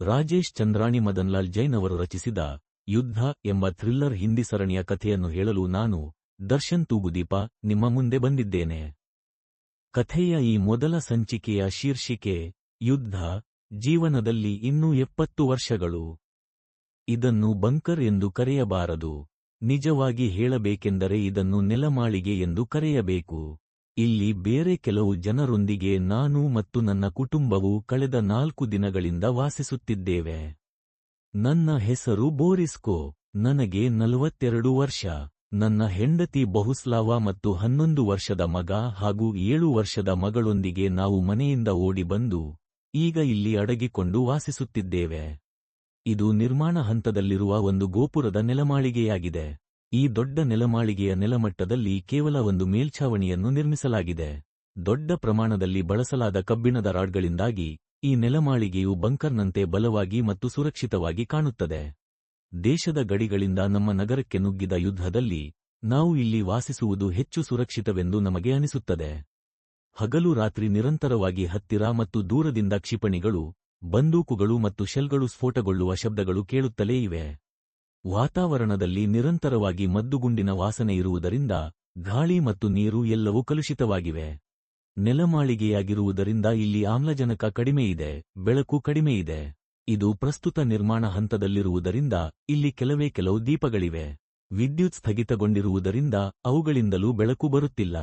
ರಾಜೇಶ್ ಚಂದ್ರಾಣಿ ಮದನ್ಲಾಲ್ ಜೈನ್ ಅವರು ರಚಿಸಿದ ಯುದ್ಧ ಎಂಬ ಥ್ರಿಲ್ಲರ್ ಹಿಂದಿ ಸರಣಿಯ ಕಥೆಯನ್ನು ಹೇಳಲು ನಾನು ದರ್ಶನ್ ತೂಗುದೀಪ ನಿಮ್ಮ ಮುಂದೆ ಬಂದಿದ್ದೇನೆ. ಕಥೆಯ ಈ ಮೊದಲ ಸಂಚಿಕೆಯ ಶೀರ್ಷಿಕೆ ಯುದ್ಧ ಜೀವನದಲ್ಲಿ ಇನ್ನೂ ಎಪ್ಪತ್ತು ವರ್ಷಗಳು. ಇದನ್ನು ಬಂಕರ್ ಎಂದು ಕರೆಯಬಾರದು. ನಿಜವಾಗಿ ಹೇಳಬೇಕೆಂದರೆ ಇದನ್ನು ನೆಲಮಾಳಿಗೆ ಎಂದು ಕರೆಯಬೇಕು. ಇಲ್ಲಿ ಬೇರೆ ಕೆಲವು ಜನರೊಂದಿಗೆ ನಾನು ಮತ್ತು ನನ್ನ ಕುಟುಂಬವು ಕಳೆದ ನಾಲ್ಕು ದಿನಗಳಿಂದ ವಾಸಿಸುತ್ತಿದ್ದೇವೆ. ನನ್ನ ಹೆಸರು ಬೋರಿಸ್ಕೋ. ನನಗೆ ನಲವತ್ತೆರಡು ವರ್ಷ. ನನ್ನ ಹೆಂಡತಿ ಬಹುಸ್ಲಾವ ಮತ್ತು ಹನ್ನೊಂದು ವರ್ಷದ ಮಗ ಹಾಗೂ ಏಳು ವರ್ಷದ ಮಗಳೊಂದಿಗೆ ನಾವು ಮನೆಯಿಂದ ಓಡಿಬಂದು ಈಗ ಇಲ್ಲಿ ಅಡಗಿಕೊಂಡು ವಾಸಿಸುತ್ತಿದ್ದೇವೆ. ಇದು ನಿರ್ಮಾಣ ಹಂತದಲ್ಲಿರುವ ಒಂದು ಗೋಪುರದ ನೆಲಮಾಳಿಗೆಯಾಗಿದೆ. ಈ ದೊಡ್ಡ ನೆಲಮಾಳಿಗೆಯ ನೆಲಮಟ್ಟದಲ್ಲಿ ಕೇವಲ ಒಂದು ಮೇಲ್ಛಾವಣಿಯನ್ನು ನಿರ್ಮಿಸಲಾಗಿದೆ. ದೊಡ್ಡ ಪ್ರಮಾಣದಲ್ಲಿ ಬಳಸಲಾದ ಕಬ್ಬಿಣದ ರಾಡ್ಗಳಿಂದಾಗಿ ಈ ನೆಲಮಾಳಿಗೆಯು ಬಂಕರ್ನಂತೆ ಬಲವಾಗಿ ಮತ್ತು ಸುರಕ್ಷಿತವಾಗಿ ಕಾಣುತ್ತದೆ. ದೇಶದ ಗಡಿಗಳಿಂದ ನಮ್ಮ ನಗರಕ್ಕೆ ನುಗ್ಗಿದ ಯುದ್ಧದಲ್ಲಿ ನಾವು ಇಲ್ಲಿ ವಾಸಿಸುವುದು ಹೆಚ್ಚು ಸುರಕ್ಷಿತವೆಂದು ನಮಗೆ ಅನಿಸುತ್ತದೆ. ಹಗಲು ರಾತ್ರಿ ನಿರಂತರವಾಗಿ ಹತ್ತಿರ ಮತ್ತು ದೂರದಿಂದ ಕ್ಷಿಪಣಿಗಳು, ಬಂದೂಕುಗಳು ಮತ್ತು ಶೆಲ್ಗಳು ಸ್ಫೋಟಗೊಳ್ಳುವ ಶಬ್ದಗಳು ಕೇಳುತ್ತಲೇ ಇವೆ. ವಾತಾವರಣದಲ್ಲಿ ನಿರಂತರವಾಗಿ ಮದ್ದುಗುಂಡಿನ ವಾಸನೆ ಇರುವುದರಿಂದ ಗಾಳಿ ಮತ್ತು ನೀರು ಎಲ್ಲವೂ ಕಲುಷಿತವಾಗಿವೆ. ನೆಲಮಾಳಿಗೆಯಾಗಿರುವುದರಿಂದ ಇಲ್ಲಿ ಆಮ್ಲಜನಕ ಕಡಿಮೆಯಿದೆ ಬೆಳಕು ಕಡಿಮೆಯಿದೆ ಇದು ಪ್ರಸ್ತುತ ನಿರ್ಮಾಣ ಹಂತದಲ್ಲಿರುವುದರಿಂದ ಇಲ್ಲಿ ಕೆಲವೇ ಕೆಲವು ದೀಪಗಳಿವೆ. ವಿದ್ಯುತ್ ಸ್ಥಗಿತಗೊಂಡಿರುವುದರಿಂದ ಅವುಗಳಿಂದಲೂ ಬೆಳಕು ಬರುತ್ತಿಲ್ಲ.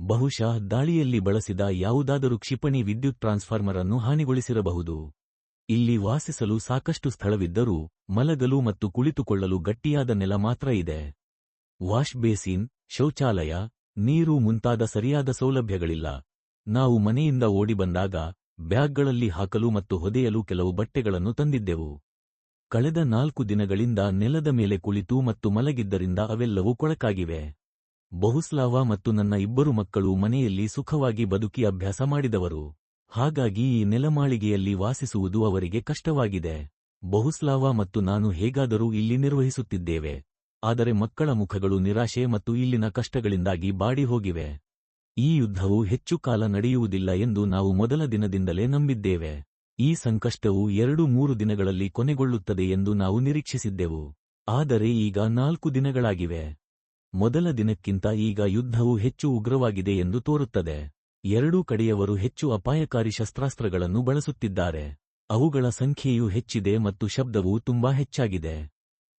ಬಹುಶಃ ದಾಳಿಯಲ್ಲಿ ಬಳಸಿದ ಯಾವುದಾದರೂ ಕ್ಷಿಪಣಿ ವಿದ್ಯುತ್ ಟ್ರಾನ್ಸ್ಫಾರ್ಮರ್ ಅನ್ನು ಹಾನಿಗೊಳಿಸಿರಬಹುದು. ಇಲ್ಲಿ ವಾಸಿಸಲು ಸಾಕಷ್ಟು ಸ್ಥಳವಿದ್ದರೂ ಮಲಗಲು ಮತ್ತು ಕುಳಿತುಕೊಳ್ಳಲು ಗಟ್ಟಿಯಾದ ನೆಲ ಮಾತ್ರ ಇದೆ. ವಾಶ್ ಬೇಸಿನ್, ಶೌಚಾಲಯ, ನೀರು ಮುಂತಾದ ಸರಿಯಾದ ಸೌಲಭ್ಯಗಳಿಲ್ಲ. ನಾವು ಮನೆಯಿಂದ ಓಡಿ ಬಂದಾಗ ಬ್ಯಾಗ್ಗಳಲ್ಲಿ ಹಾಕಲು ಮತ್ತು ಹೊದೆಯಲು ಕೆಲವು ಬಟ್ಟೆಗಳನ್ನು ತಂದಿದ್ದೆವು. ಕಳೆದ ನಾಲ್ಕು ದಿನಗಳಿಂದ ನೆಲದ ಮೇಲೆ ಕುಳಿತು ಮತ್ತು ಮಲಗಿದ್ದರಿಂದ ಅವೆಲ್ಲವೂ ಕೊಳಕಾಗಿವೆ. ಬಹುಸ್ಲಾವ ಮತ್ತು ನನ್ನ ಇಬ್ಬರು ಮಕ್ಕಳು ಮನೆಯಲ್ಲಿ ಸುಖವಾಗಿ ಬದುಕಿ ಅಭ್ಯಾಸ ಮಾಡಿದವರು. ಹಾಗಾಗಿ ಈ ನೆಲಮಾಳಿಗೆಯಲ್ಲಿ ವಾಸಿಸುವುದು ಅವರಿಗೆ ಕಷ್ಟವಾಗಿದೆ. ಬಹುಸ್ಲಾವ ಮತ್ತು ನಾನು ಹೇಗಾದರೂ ಇಲ್ಲಿ ನಿರ್ವಹಿಸುತ್ತಿದ್ದೇವೆ. ಆದರೆ ಮಕ್ಕಳ ಮುಖಗಳು ನಿರಾಶೆ ಮತ್ತು ಇಲ್ಲಿನ ಕಷ್ಟಗಳಿಂದಾಗಿ ಬಾಡಿ ಹೋಗಿವೆ ಈ ಯುದ್ಧವು ಹೆಚ್ಚು ಕಾಲ ನಡೆಯುವುದಿಲ್ಲ ಎಂದು ನಾವು ಮೊದಲ ದಿನದಿಂದಲೇ ನಂಬಿದ್ದೇವೆ. ಈ ಸಂಕಷ್ಟವು ಎರಡು ಮೂರು ದಿನಗಳಲ್ಲಿ ಕೊನೆಗೊಳ್ಳುತ್ತದೆ ಎಂದು ನಾವು ನಿರೀಕ್ಷಿಸಿದ್ದೆವು. ಆದರೆ ಈಗ ನಾಲ್ಕು ದಿನಗಳಾಗಿವೆ. ಮೊದಲ ದಿನಕ್ಕಿಂತ ಈಗ ಯುದ್ಧವು ಹೆಚ್ಚು ಉಗ್ರವಾಗಿದೆ ಎಂದು ತೋರುತ್ತದೆ. ಎರಡೂ ಕಡೆಯವರು ಹೆಚ್ಚು ಅಪಾಯಕಾರಿ ಶಸ್ತ್ರಾಸ್ತ್ರಗಳನ್ನು ಬಳಸುತ್ತಿದ್ದಾರೆ. ಅವುಗಳ ಸಂಖ್ಯೆಯೂ ಹೆಚ್ಚಿದೆ ಮತ್ತು ಶಬ್ದವು ತುಂಬಾ ಹೆಚ್ಚಾಗಿದೆ.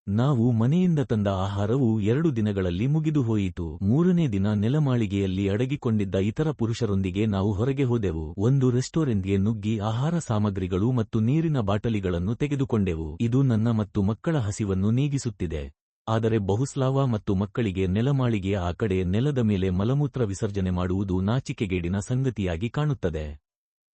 ನಾವು ಮನೆಯಿಂದ ತಂದ ಆಹಾರವು ಎರಡು ದಿನಗಳಲ್ಲಿ ಮುಗಿದು ಹೋಯಿತು. ಮೂರನೇ ದಿನ ನೆಲಮಾಳಿಗೆಯಲ್ಲಿ ಅಡಗಿಕೊಂಡಿದ್ದ ಇತರ ಪುರುಷರೊಂದಿಗೆ ನಾವು ಹೊರಗೆ ಹೋದೆವು. ಒಂದು ರೆಸ್ಟೋರೆಂಟ್ಗೆ ನುಗ್ಗಿ ಆಹಾರ ಸಾಮಗ್ರಿಗಳು ಮತ್ತು ನೀರಿನ ಬಾಟಲಿಗಳನ್ನು ತೆಗೆದುಕೊಂಡೆವು. ಇದು ನನ್ನ ಮತ್ತು ಮಕ್ಕಳ ಹಸಿವನ್ನು ನೀಗಿಸುತ್ತಿದೆ. ಆದರೆ ಬಹುಸ್ಲಾವ ಮತ್ತು ಮಕ್ಕಳಿಗೆ ನೆಲಮಾಳಿಗೆ ಆ ಕಡೆ ನೆಲದ ಮೇಲೆ ಮಲಮೂತ್ರ ವಿಸರ್ಜನೆ ಮಾಡುವುದು ನಾಚಿಕೆಗೇಡಿನ ಸಂಗತಿಯಾಗಿ ಕಾಣುತ್ತದೆ.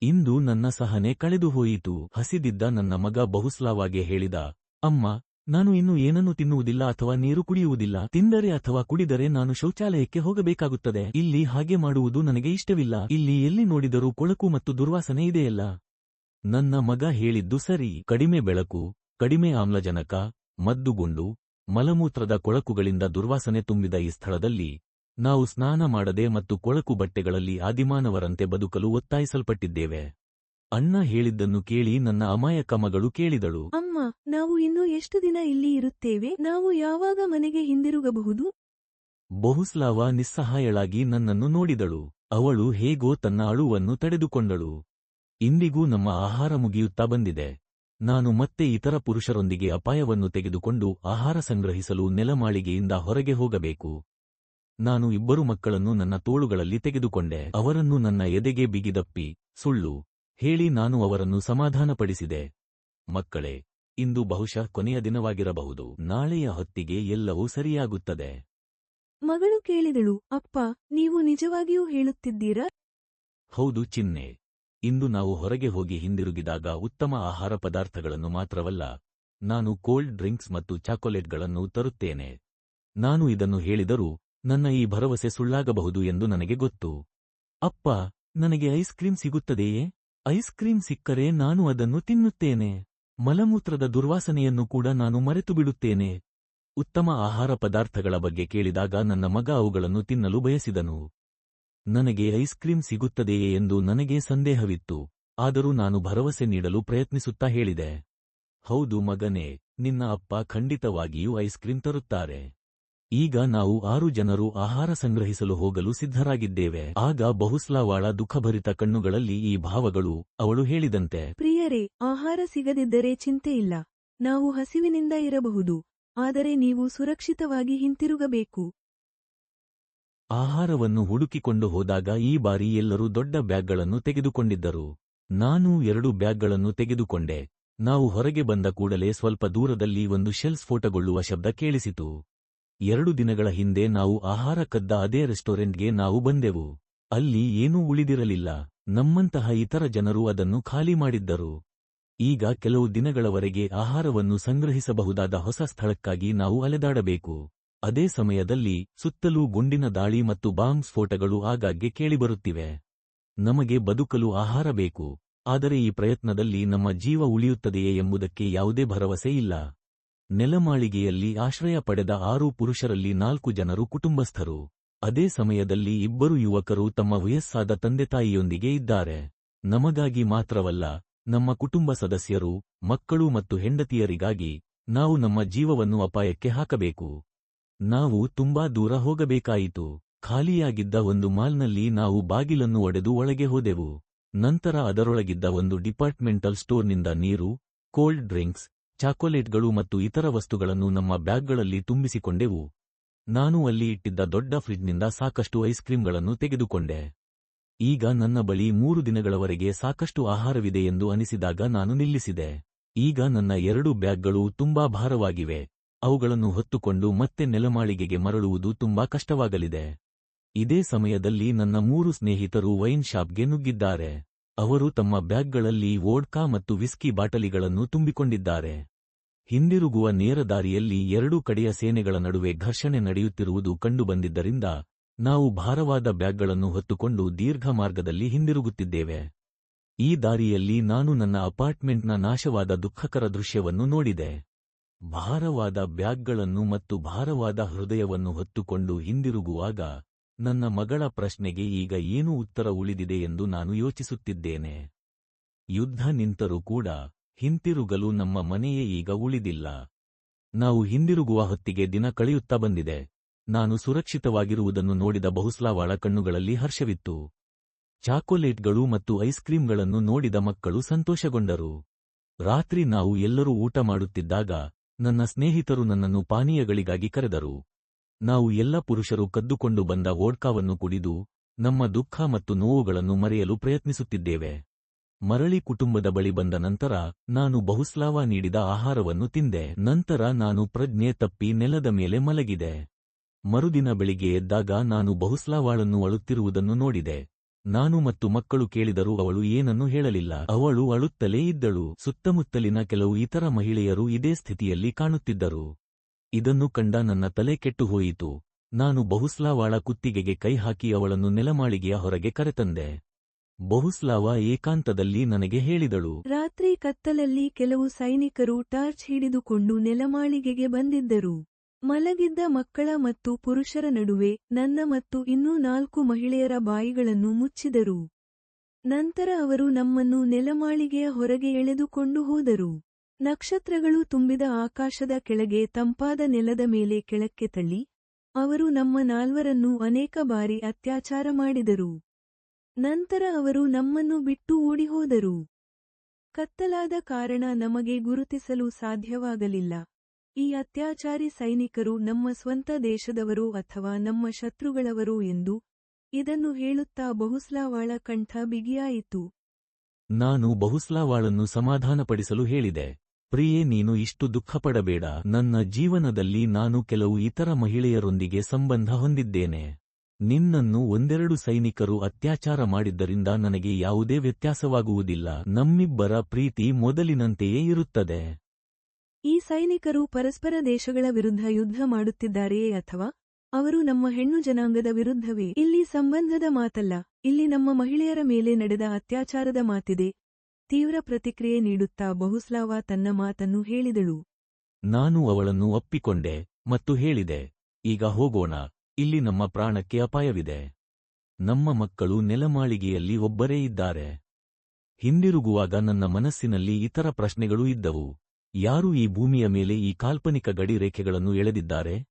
ಇಂದು ನನ್ನ ಸಹನೆ ಕಳೆದುಹೋಯಿತು ಹಸಿದಿದ್ದ ನನ್ನ ಮಗ ಬಹುಸ್ಲಾವಾಗೆ ಹೇಳಿದ, ಅಮ್ಮ, ನಾನು ಇನ್ನು ಏನನ್ನೂ ತಿನ್ನುವುದಿಲ್ಲ ಅಥವಾ ನೀರು ಕುಡಿಯುವುದಿಲ್ಲ, ತಿಂದರೆ ಅಥವಾ ಕುಡಿದರೆ ನಾನು ಶೌಚಾಲಯಕ್ಕೆ ಹೋಗಬೇಕಾಗುತ್ತದೆ. ಇಲ್ಲಿ ಹಾಗೆ ಮಾಡುವುದು ನನಗೆ ಇಷ್ಟವಿಲ್ಲ, ಇಲ್ಲಿ ಎಲ್ಲಿ ನೋಡಿದರೂ ಕೊಳಕು ಮತ್ತು ದುರ್ವಾಸನೆ ಇದೆಯಲ್ಲ. ನನ್ನ ಮಗ ಹೇಳಿದ್ದು ಸರಿ, ಕಡಿಮೆ ಬೆಳಕು, ಕಡಿಮೆ ಆಮ್ಲಜನಕ, ಮದ್ದುಗುಂಡು ಮಲಮೂತ್ರದ ಕೊಳಕುಗಳಿಂದ ದುರ್ವಾಸನೆ ತುಂಬಿದ ಈ ಸ್ಥಳದಲ್ಲಿ ನಾವು ಸ್ನಾನ ಮಾಡದೆ ಮತ್ತು ಕೊಳಕು ಬಟ್ಟೆಗಳಲ್ಲಿ ಆದಿಮಾನವರಂತೆ ಬದುಕಲು ಒತ್ತಾಯಿಸಲ್ಪಟ್ಟಿದ್ದೇವೆ. ಅಣ್ಣ ಹೇಳಿದ್ದನ್ನು ಕೇಳಿ ನನ್ನ ಅಮಾಯಕ ಮಗಳು ಕೇಳಿದಳು. ಅಮ್ಮ ನಾವು ಇನ್ನು ಎಷ್ಟು ದಿನ ಇಲ್ಲಿ ಇರುತ್ತೇವೆ? ನಾವು ಯಾವಾಗ ಮನೆಗೆ ಹಿಂದಿರುಗಬಹುದು? ಬಹುಸ್ಲಾವ ನಿಸ್ಸಹಾಯಳಾಗಿ ನನ್ನನ್ನು ನೋಡಿದಳು. ಅವಳು ಹೇಗೋ ತನ್ನ ಅಳುವನ್ನು ತಡೆದುಕೊಂಡಳು. ಇಂದಿಗೂ ನಮ್ಮ ಆಹಾರ ಮುಗಿಯುತ್ತಾ ಬಂದಿದೆ. ನಾನು ಮತ್ತೆ ಇತರ ಪುರುಷರೊಂದಿಗೆ ಅಪಾಯವನ್ನು ತೆಗೆದುಕೊಂಡು ಆಹಾರ ಸಂಗ್ರಹಿಸಲು ನೆಲಮಾಳಿಗೆಯಿಂದ ಹೊರಗೆ ಹೋಗಬೇಕು. ನಾನು ಇಬ್ಬರು ಮಕ್ಕಳನ್ನು ನನ್ನ ತೋಳುಗಳಲ್ಲಿ ತೆಗೆದುಕೊಂಡೆ. ಅವರನ್ನು ನನ್ನ ಎದೆಗೆ ಬಿಗಿದಪ್ಪಿ ಸುಳ್ಳು ಹೇಳಿ ನಾನು ಅವರನ್ನು ಸಮಾಧಾನಪಡಿಸಿದೆ. ಮಕ್ಕಳೇ ಇಂದು ಬಹುಶಃ ಕೊನೆಯ ದಿನವಾಗಿರಬಹುದು. ನಾಳೆಯ ಹೊತ್ತಿಗೆ ಎಲ್ಲವೂ ಸರಿಯಾಗುತ್ತದೆ. ಮಗಳು ಕೇಳಿದಳು ಅಪ್ಪ ನೀವು ನಿಜವಾಗಿಯೂ ಹೇಳುತ್ತಿದ್ದೀರಾ? ಹೌದು ಚಿನ್ನೆ. ಇಂದು ನಾವು ಹೊರಗೆ ಹೋಗಿ ಹಿಂದಿರುಗಿದಾಗ ಉತ್ತಮ ಆಹಾರ ಪದಾರ್ಥಗಳನ್ನು ಮಾತ್ರವಲ್ಲ, ನಾನು ಕೋಲ್ಡ್ ಡ್ರಿಂಕ್ಸ್ ಮತ್ತು ಚಾಕೊಲೇಟ್ಗಳನ್ನು ತರುತ್ತೇನೆ. ನಾನು ಇದನ್ನು ಹೇಳಿದರೂ ನನ್ನ ಈ ಭರವಸೆ ಸುಳ್ಳಾಗಬಹುದು ಎಂದು ನನಗೆ ಗೊತ್ತು. ಅಪ್ಪ, ನನಗೆ ಐಸ್ ಕ್ರೀಂ ಸಿಗುತ್ತದೆಯೇ? ಐಸ್ ಕ್ರೀಂ ಸಿಕ್ಕರೆ ನಾನು ಅದನ್ನು ತಿನ್ನುತ್ತೇನೆ. ಮಲಮೂತ್ರದ ದುರ್ವಾಸನೆಯನ್ನು ಕೂಡ ನಾನು ಮರೆತು ಬಿಡುತ್ತೇನೆ ಉತ್ತಮ ಆಹಾರ ಪದಾರ್ಥಗಳ ಬಗ್ಗೆ ಕೇಳಿದಾಗ ನನ್ನ ಮಗ ಅವುಗಳನ್ನು ತಿನ್ನಲು ಬಯಸಿದನು. ನನಗೆ ಐಸ್ ಕ್ರೀಂ ಸಿಗುತ್ತದೆಯೇ ಎಂದು ನನಗೆ ಸಂದೇಹವಿತ್ತು. ಆದರೂ ನಾನು ಭರವಸೆ ನೀಡಲು ಪ್ರಯತ್ನಿಸುತ್ತಾ ಹೇಳಿದೆ. ಹೌದು ಮಗನೇ, ನಿನ್ನ ಅಪ್ಪ ಖಂಡಿತವಾಗಿಯೂ ಐಸ್ ಕ್ರೀಂ ತರುತ್ತಾರೆ. ಈಗ ನಾವು ಆರು ಜನರು ಆಹಾರ ಸಂಗ್ರಹಿಸಲು ಹೋಗಲು ಸಿದ್ಧರಾಗಿದ್ದೇವೆ. ಆಗ ಬಹುಸ್ಲಾವಾಳ ದುಃಖಭರಿತ ಕಣ್ಣುಗಳಲ್ಲಿ ಈ ಭಾವಗಳು ಅವಳು ಹೇಳಿದಂತೆ. ಪ್ರಿಯರೇ, ಆಹಾರ ಸಿಗದಿದ್ದರೆ ಚಿಂತೆ ಇಲ್ಲ. ನಾವು ಹಸಿವಿನಿಂದ ಇರಬಹುದು. ಆದರೆ ನೀವು ಸುರಕ್ಷಿತವಾಗಿ ಹಿಂತಿರುಗಬೇಕು. ಆಹಾರವನ್ನು ಹುಡುಕಿಕೊಂಡು ಹೋದಾಗ ಈ ಬಾರಿ ಎಲ್ಲರೂ ದೊಡ್ಡ ಬ್ಯಾಗ್ಗಳನ್ನು ತೆಗೆದುಕೊಂಡಿದ್ದರು. ನಾನು ಎರಡು ಬ್ಯಾಗ್ಗಳನ್ನು ತೆಗೆದುಕೊಂಡೆ. ನಾವು ಹೊರಗೆ ಬಂದ ಕೂಡಲೇ ಸ್ವಲ್ಪ ದೂರದಲ್ಲಿ ಒಂದು ಶೆಲ್ ಸ್ಫೋಟಗೊಳ್ಳುವ ಶಬ್ದ ಕೇಳಿಸಿತು. ಎರಡು ದಿನಗಳ ಹಿಂದೆ ನಾವು ಆಹಾರ ಕದ್ದ ಅದೇ ರೆಸ್ಟೋರೆಂಟ್ಗೆ ನಾವು ಬಂದೆವು. ಅಲ್ಲಿ ಏನೂ ಉಳಿದಿರಲಿಲ್ಲ. ನಮ್ಮಂತಹ ಇತರ ಜನರು ಅದನ್ನು ಖಾಲಿ ಮಾಡಿದ್ದರು. ಈಗ ಕೆಲವು ದಿನಗಳವರೆಗೆ ಆಹಾರವನ್ನು ಸಂಗ್ರಹಿಸಬಹುದಾದ ಹೊಸ ಸ್ಥಳಕ್ಕಾಗಿ ನಾವು ಅಲೆದಾಡಬೇಕು. ಅದೇ ಸಮಯದಲ್ಲಿ ಸುತ್ತಲೂ ಗುಂಡಿನ ದಾಳಿ ಮತ್ತು ಬಾಂಬ್ ಸ್ಫೋಟಗಳು ಆಗಾಗ್ಗೆ ಕೇಳಿಬರುತ್ತಿವೆ. ನಮಗೆ ಬದುಕಲು ಆಹಾರ ಬೇಕು, ಆದರೆ ಈ ಪ್ರಯತ್ನದಲ್ಲಿ ನಮ್ಮ ಜೀವ ಉಳಿಯುತ್ತದೆಯೇ ಎಂಬುದಕ್ಕೆ ಯಾವುದೇ ಭರವಸೆ ಇಲ್ಲ. ನೆಲಮಾಳಿಗೆಯಲ್ಲಿ ಆಶ್ರಯ ಪಡೆದ ಆರು ಪುರುಷರಲ್ಲಿ ನಾಲ್ಕು ಜನರು ಕುಟುಂಬಸ್ಥರು. ಅದೇ ಸಮಯದಲ್ಲಿ ಇಬ್ಬರು ಯುವಕರು ತಮ್ಮ ವಯಸ್ಸಾದ ತಂದೆತಾಯಿಯೊಂದಿಗೆ ಇದ್ದಾರೆ. ನಮಗಾಗಿ ಮಾತ್ರವಲ್ಲ, ನಮ್ಮ ಕುಟುಂಬ ಸದಸ್ಯರು, ಮಕ್ಕಳು ಮತ್ತು ಹೆಂಡತಿಯರಿಗಾಗಿ ನಾವು ನಮ್ಮ ಜೀವವನ್ನು ಅಪಾಯಕ್ಕೆ ಹಾಕಬೇಕು. ನಾವು ತುಂಬಾ ದೂರ ಹೋಗಬೇಕಾಯಿತು. ಖಾಲಿಯಾಗಿದ್ದ ಒಂದು ಮಾಲ್ನಲ್ಲಿ ನಾವು ಬಾಗಿಲನ್ನು ಒಡೆದು ಒಳಗೆ ಹೋದೆವು. ನಂತರ ಅದರೊಳಗಿದ್ದ ಒಂದು ಡಿಪಾರ್ಟ್ಮೆಂಟಲ್ ಸ್ಟೋರ್ನಿಂದ ನೀರು, ಕೋಲ್ಡ್ ಡ್ರಿಂಕ್ಸ್, ಚಾಕೊಲೇಟ್ಗಳು ಮತ್ತು ಇತರ ವಸ್ತುಗಳನ್ನು ನಮ್ಮ ಬ್ಯಾಗ್ಗಳಲ್ಲಿ ತುಂಬಿಸಿಕೊಂಡೆವು. ನಾನು ಅಲ್ಲಿ ಇಟ್ಟಿದ್ದ ದೊಡ್ಡ ಫ್ರಿಡ್ಜ್ನಿಂದ ಸಾಕಷ್ಟು ಐಸ್ ಕ್ರೀಂಗಳನ್ನು ತೆಗೆದುಕೊಂಡೆ. ಈಗ ನನ್ನ ಬಳಿ ಮೂರು ದಿನಗಳವರೆಗೆ ಸಾಕಷ್ಟು ಆಹಾರವಿದೆ ಎಂದು ಅನಿಸಿದಾಗ ನಾನು ನಿಲ್ಲಿಸಿದೆ. ಈಗ ನನ್ನ ಎರಡು ಬ್ಯಾಗ್ಗಳು ತುಂಬಾ ಭಾರವಾಗಿವೆ. ಅವುಗಳನ್ನು ಹೊತ್ತುಕೊಂಡು ಮತ್ತೆ ನೆಲಮಾಳಿಗೆಗೆ ಮರಳುವುದು ತುಂಬಾ ಕಷ್ಟವಾಗಲಿದೆ. ಇದೇ ಸಮಯದಲ್ಲಿ ನನ್ನ ಮೂರು ಸ್ನೇಹಿತರು ವೈನ್ ಶಾಪ್ಗೆ ನುಗ್ಗಿದ್ದಾರೆ. ಅವರು ತಮ್ಮ ಬ್ಯಾಗ್ಗಳಲ್ಲಿ ವೋಡ್ಕಾ ಮತ್ತು ವಿಸ್ಕಿ ಬಾಟಲಿಗಳನ್ನು ತುಂಬಿಕೊಂಡಿದ್ದಾರೆ. ಹಿಂದಿರುಗುವ ನೇರ ದಾರಿಯಲ್ಲಿ ಎರಡೂ ಕಡೆಯ ಸೇನೆಗಳ ನಡುವೆ ಘರ್ಷಣೆ ನಡೆಯುತ್ತಿರುವುದು ಕಂಡುಬಂದಿದ್ದರಿಂದ ನಾವು ಭಾರವಾದ ಬ್ಯಾಗ್ಗಳನ್ನು ಹೊತ್ತುಕೊಂಡು ದೀರ್ಘ ಮಾರ್ಗದಲ್ಲಿ ಹಿಂದಿರುಗುತ್ತಿದ್ದೇವೆ. ಈ ದಾರಿಯಲ್ಲಿ ನಾನು ನನ್ನ ಅಪಾರ್ಟ್ಮೆಂಟ್ನ ನಾಶವಾದ ದುಃಖಕರ ದೃಶ್ಯವನ್ನು ನೋಡಿದೆ. ಭಾರವಾದ ಬ್ಯಾಗ್ಗಳನ್ನು ಮತ್ತು ಭಾರವಾದ ಹೃದಯವನ್ನು ಹೊತ್ತುಕೊಂಡು ಹಿಂದಿರುಗುವಾಗ ನನ್ನ ಮಗಳ ಪ್ರಶ್ನೆಗೆ ಈಗ ಏನು ಉತ್ತರ ಉಳಿದಿದೆ ಎಂದು ನಾನು ಯೋಚಿಸುತ್ತಿದ್ದೇನೆ. ಯುದ್ಧ ನಿಂತರೂ ಕೂಡ ಹಿಂತಿರುಗಲು ನಮ್ಮ ಮನೆಯೇ ಈಗ ಉಳಿದಿಲ್ಲ. ನಾವು ಹಿಂದಿರುಗುವ ಹೊತ್ತಿಗೆ ದಿನ ಕಳೆಯುತ್ತಾ ಬಂದಿದೆ. ನಾನು ಸುರಕ್ಷಿತವಾಗಿರುವುದನ್ನು ನೋಡಿದ ಬಹುಸ್ಲಾವಾಳ ಕಣ್ಣುಗಳಲ್ಲಿ ಹರ್ಷವಿತ್ತು. ಚಾಕೊಲೇಟ್ಗಳು ಮತ್ತು ಐಸ್ ಕ್ರೀಂಗಳನ್ನು ನೋಡಿದ ಮಕ್ಕಳು ಸಂತೋಷಗೊಂಡರು. ರಾತ್ರಿ ನಾವು ಎಲ್ಲರೂ ಊಟ ಮಾಡುತ್ತಿದ್ದಾಗ ನನ್ನ ಸ್ನೇಹಿತರು ನನ್ನನ್ನು ಪಾನೀಯಗಳಿಗಾಗಿ ಕರೆದರು. ನಾವು ಎಲ್ಲ ಪುರುಷರು ಕದ್ದುಕೊಂಡು ಬಂದ ವೋಡ್ಕಾವನ್ನು ಕುಡಿದು ನಮ್ಮ ದುಃಖ ಮತ್ತು ನೋವುಗಳನ್ನು ಮರೆಯಲು ಪ್ರಯತ್ನಿಸುತ್ತಿದ್ದೇವೆ. ಮರಳಿ ಕುಟುಂಬದ ಬಳಿ ಬಂದ ನಂತರ ನಾನು ಬಹುಸ್ಲಾವ ನೀಡಿದ ಆಹಾರವನ್ನು ತಿಂದೆ. ನಂತರ ನಾನು ಪ್ರಜ್ಞೆ ತಪ್ಪಿ ನೆಲದ ಮೇಲೆ ಮಲಗಿದೆ. ಮರುದಿನ ಬೆಳಿಗ್ಗೆ ಎದ್ದಾಗ ನಾನು ಬಹುಸ್ಲಾವಾಳನ್ನು ಅಳುತ್ತಿರುವುದನ್ನು ನೋಡಿದೆ. ನಾನು ಮತ್ತು ಮಕ್ಕಳು ಕೇಳಿದರೂ ಅವಳು ಏನನ್ನೂ ಹೇಳಲಿಲ್ಲ. ಅವಳು ಅಳುತ್ತಲೇ ಇದ್ದಳು. ಸುತ್ತಮುತ್ತಲಿನ ಕೆಲವು ಇತರ ಮಹಿಳೆಯರು ಇದೇ ಸ್ಥಿತಿಯಲ್ಲಿ ಕಾಣುತ್ತಿದ್ದರು. ಇದನ್ನು ಕಂಡ ನನ್ನ ತಲೆ ಕೆಟ್ಟು ಹೋಯಿತು ನಾನು ಬಹುಸ್ಲಾವಾಳ ಕುತ್ತಿಗೆಗೆ ಕೈ ಹಾಕಿ ಅವಳನ್ನು ನೆಲಮಾಳಿಗೆಯ ಹೊರಗೆ ಕರೆತಂದೆ. ಬಹುಸ್ಲಾವ ಏಕಾಂತದಲ್ಲಿ ನನಗೆ ಹೇಳಿದಳು. ರಾತ್ರಿ ಕತ್ತಲಲ್ಲಿ ಕೆಲವು ಸೈನಿಕರು ಟಾರ್ಚ್ ಹಿಡಿದುಕೊಂಡು ನೆಲಮಾಳಿಗೆಗೆ ಬಂದಿದ್ದರು. ಮಲಗಿದ್ದ ಮಕ್ಕಳ ಮತ್ತು ಪುರುಷರ ನಡುವೆ ನನ್ನ ಮತ್ತು ಇನ್ನೂ ನಾಲ್ಕು ಮಹಿಳೆಯರ ಬಾಯಿಗಳನ್ನು ಮುಚ್ಚಿದರು. ನಂತರ ಅವರು ನಮ್ಮನ್ನು ನೆಲಮಾಳಿಗೆಯ ಹೊರಗೆ ಎಳೆದುಕೊಂಡು ಹೋದರು. ನಕ್ಷತ್ರಗಳು ತುಂಬಿದ ಆಕಾಶದ ಕೆಳಗೆ ತಂಪಾದ ನೆಲದ ಮೇಲೆ ಕೆಳಕ್ಕೆ ತಳ್ಳಿ, ಅವರು ನಮ್ಮ ನಾಲ್ವರನ್ನು ಅನೇಕ ಬಾರಿ ಅತ್ಯಾಚಾರ ಮಾಡಿದರು. ನಂತರ ಅವರು ನಮ್ಮನ್ನು ಬಿಟ್ಟು ಓಡಿಹೋದರು. ಕತ್ತಲಾದ ಕಾರಣ ನಮಗೆ ಗುರುತಿಸಲು ಸಾಧ್ಯವಾಗಲಿಲ್ಲ. ಈ ಅತ್ಯಾಚಾರಿ ಸೈನಿಕರು ನಮ್ಮ ಸ್ವಂತ ದೇಶದವರು ಅಥವಾ ನಮ್ಮ ಶತ್ರುಗಳವರು ಎಂದು ಇದನ್ನು ಹೇಳುತ್ತಾ ಬಹುಸ್ಲಾವಾಳ ಕಂಠ ಬಿಗಿಯಾಯಿತು. ನಾನು ಬಹುಸ್ಲಾವಾಳನ್ನು ಸಮಾಧಾನಪಡಿಸಲು ಹೇಳಿದೆ. ಪ್ರಿಯೆ, ನೀನು ಇಷ್ಟು ದುಃಖಪಡಬೇಡ. ನನ್ನ ಜೀವನದಲ್ಲಿ ನಾನು ಕೆಲವು ಇತರ ಮಹಿಳೆಯರೊಂದಿಗೆ ಸಂಬಂಧ ಹೊಂದಿದ್ದೇನೆ. ನಿನ್ನನ್ನು ಒಂದೆರಡು ಸೈನಿಕರು ಅತ್ಯಾಚಾರ ಮಾಡಿದ್ದರಿಂದ ನನಗೆ ಯಾವುದೇ ವ್ಯತ್ಯಾಸವಾಗುವುದಿಲ್ಲ. ನಮ್ಮಿಬ್ಬರ ಪ್ರೀತಿ ಮೊದಲಿನಂತೆಯೇ ಇರುತ್ತದೆ. ಈ ಸೈನಿಕರು ಪರಸ್ಪರ ದೇಶಗಳ ವಿರುದ್ಧ ಯುದ್ಧ ಮಾಡುತ್ತಿದ್ದಾರೆಯೇ ಅಥವಾ? ಅವರು ನಮ್ಮ ಹೆಣ್ಣು ಜನಾಂಗದ ವಿರುದ್ಧವೇ? ಇಲ್ಲಿ ಸಂಬಂಧದ ಮಾತಲ್ಲ. ಇಲ್ಲಿ ನಮ್ಮ ಮಹಿಳೆಯರ ಮೇಲೆ ನಡೆದ ಅತ್ಯಾಚಾರದ ಮಾತಿದೆ. ತೀವ್ರ ಪ್ರತಿಕ್ರಿಯೆ ನೀಡುತ್ತಾ ಬಹುಸ್ಲಾವ ತನ್ನ ಮಾತನ್ನು ಹೇಳಿದಳು. ನಾನು ಅವಳನ್ನು ಒಪ್ಪಿಕೊಂಡೆ ಮತ್ತು ಹೇಳಿದೆ, ಈಗ ಹೋಗೋಣ, ಇಲ್ಲಿ ನಮ್ಮ ಪ್ರಾಣಕ್ಕೆ ಅಪಾಯವಿದೆ. ನಮ್ಮ ಮಕ್ಕಳು ನೆಲಮಾಳಿಗೆಯಲ್ಲಿ ಒಬ್ಬರೇ ಇದ್ದಾರೆ. ಹಿಂದಿರುಗುವಾಗ ನನ್ನ ಮನಸ್ಸಿನಲ್ಲಿ ಇತರ ಪ್ರಶ್ನೆಗಳೂ ಇದ್ದವು. ಯಾರು ಈ ಭೂಮಿಯ ಮೇಲೆ ಈ ಕಾಲ್ಪನಿಕ ಗಡಿ ರೇಖೆಗಳನ್ನು ಎಳೆದಿದ್ದಾರೆ?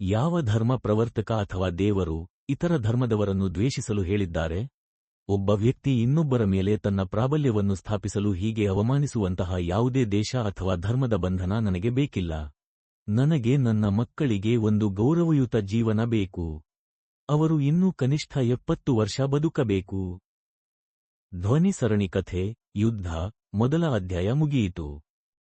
ಯಾವ ಧರ್ಮ ಪ್ರವರ್ತಕ ಅಥವಾ ದೇವರು ಇತರ ಧರ್ಮದವರನ್ನು ದ್ವೇಷಿಸಲು ಹೇಳಿದ್ದಾರೆ? ಒಬ್ಬ ವ್ಯಕ್ತಿ ಇನ್ನೊಬ್ಬರ ಮೇಲೆ ತನ್ನ ಪ್ರಾಬಲ್ಯವನ್ನು ಸ್ಥಾಪಿಸಲು ಹೀಗೆ ಅವಮಾನಿಸುವಂತಹ ಯಾವುದೇ ದೇಶ ಅಥವಾ ಧರ್ಮದ ಬಂಧನ ನನಗೆ ಬೇಕಿಲ್ಲ. ನನಗೆ ನನ್ನ ಮಕ್ಕಳಿಗೆ ಒಂದು ಗೌರವಯುತ ಜೀವನ ಬೇಕು. ಅವರು ಇನ್ನೂ ಕನಿಷ್ಠ ಎಪ್ಪತ್ತು ವರ್ಷ ಬದುಕಬೇಕು. ಧ್ವನಿ ಸರಣಿ ಕಥೆ, ಯುದ್ಧ, ಮೊದಲ ಅಧ್ಯಾಯ ಮುಗಿಯಿತು.